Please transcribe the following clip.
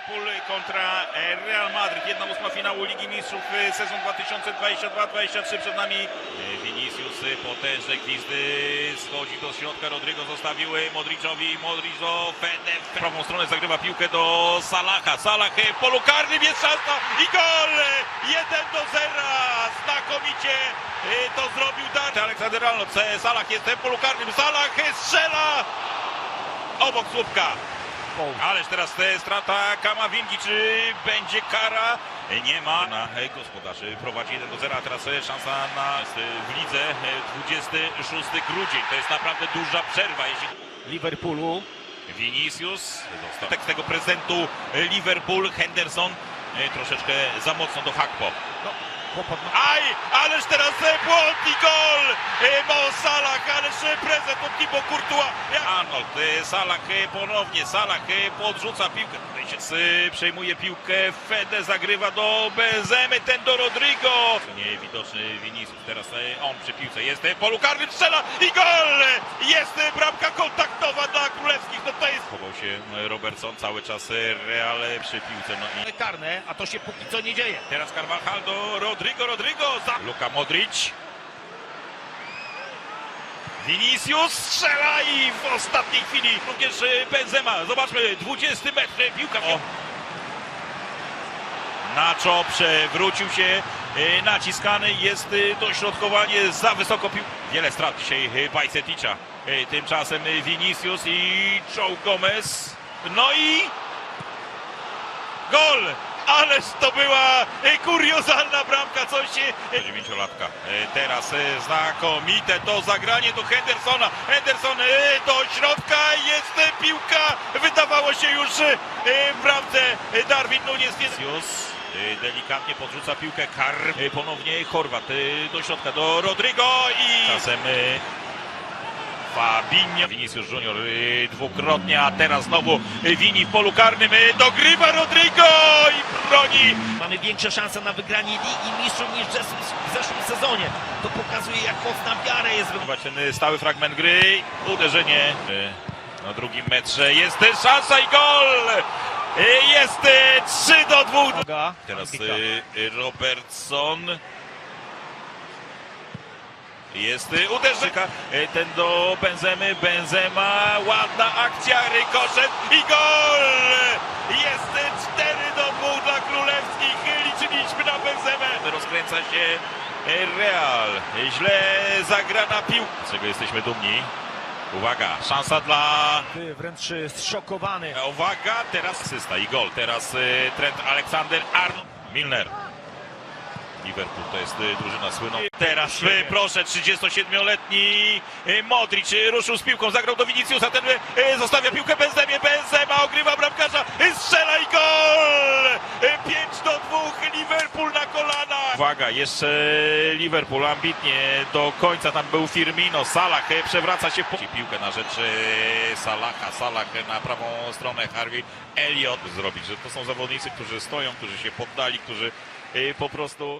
Liverpool kontra e, Real Madrid. Jedna ósma finału Ligi Mistrzów e, sezon 2022-2023 przed nami. E, Vinicius potężne gwizdy schodzi do środka. Rodrygo zostawił Modriczowi. Modric do Fede. W prawą stronę zagrywa piłkę do Salaha. Salah polu karnym jest szansa i gol! 1 do 0. Znakomicie to zrobił Dante Aleksander Arnold. Salah jest w polu karnym. Salah strzela obok słupka. Ależ teraz e, strata Kamawingi, czy będzie kara? Nie ma. Na e, gospodarzy prowadzi 1 do 0, a teraz e, szansa na e, w lidze e, 26 grudzień. To jest naprawdę duża przerwa, jeśli Liverpoolu. Vinicius tekst tego prezentu Liverpool, Henderson troszeczkę za mocno do Hakpo. No. Aj, ależ teraz błąd i gol! Mo Salah, ależ prezent od Thibaut Courtois. Arnold, e, Salah e, ponownie, Salah e, podrzuca piłkę. Teraz, e, Przejmuje piłkę, Fede zagrywa do Benzemy, ten do Rodrigo. Niewidoczny Vinicius, teraz on przy piłce jest, polu karnym strzela i gol! Jest bramka kontaktowa dla Królewskich, no to jest... Chował się Robertson cały czas, Real przy piłce, no i... Karne, a to się póki co nie dzieje. Teraz Carvajal do Rodrigo, Rodrigo, za Luka Modric. Vinicius strzela i w ostatniej chwili również e, Benzema. Zobaczmy, 20 metr, piłka. O. Nacho przewrócił się, e, naciskany jest e, dośrodkowanie za wysoko pił. Wiele strat dzisiaj Bajceticza. Tymczasem Vinicius i Joe Gomez. No i Gol! Ależ to była e, kuriozalna bramka, coś się... Dziewięciolatka. E, Teraz e, znakomite to zagranie do Hendersona. Henderson e, do środka, jest e, piłka. Wydawało się już e, w bramce e, Darwin Nunes. E, delikatnie podrzuca piłkę. Kar e, ponownie Chorwat e, do środka do Rodrigo i czasem e, Fabinho. Vinicius Junior y, dwukrotnie, a teraz znowu y, Vini w polu karnym. y, Dogrywa Rodrigo i broni. Mamy większe szanse na wygranie Ligi Mistrzów niż w zes- w zeszłym sezonie. To pokazuje, jak mocna wiara jest. ten y, stały fragment gry. Uderzenie y, na drugim metrze. Jest y, szansa i gol. Y, Jest y, 3 do 2. Noga. Teraz y, y, Robertson. Jest y, uderzenie. Y, Ten do Benzemy. Benzema. Ładna akcja. Rykoszet i gol! Jest y, 4 do 2 dla królewskich. Liczyliśmy na Benzemę. Rozkręca się y, Real. Źle zagrana piłka. Z czego jesteśmy dumni. Uwaga, szansa dla Wręcz zszokowany. Uwaga, teraz asysta i gol. Teraz Trent Alexander Arnold. Milner. Liverpool to jest y, drużyna słynna. Teraz y, proszę, 37-letni y, Modric ruszył z piłką, zagrał do Viniciusa, ten zostawia piłkę Benzemie, Benzema ogrywa bramkarza, strzela i gol! Y, 5 do 2, Liverpool na kolanach. Uwaga, jeszcze Liverpool ambitnie do końca, tam był Firmino, Salah przewraca się po... Piłkę na rzecz Salaha, Salah na prawą stronę, Harvey Elliott zrobić, że to są zawodnicy, którzy stoją, którzy się poddali, którzy po prostu